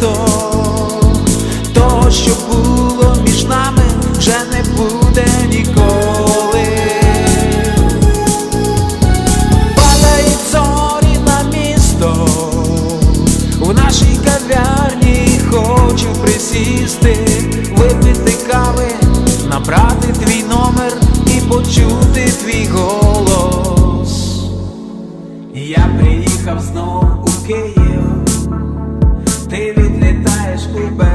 намисто, того, що було між нами, вже не буде ніколи. Падають зорі на місто, в нашій кав'ярні хочу присісти, випити кави, набрати твій номер і почути твій голос. Я приїхав знов у Київ, whisper back.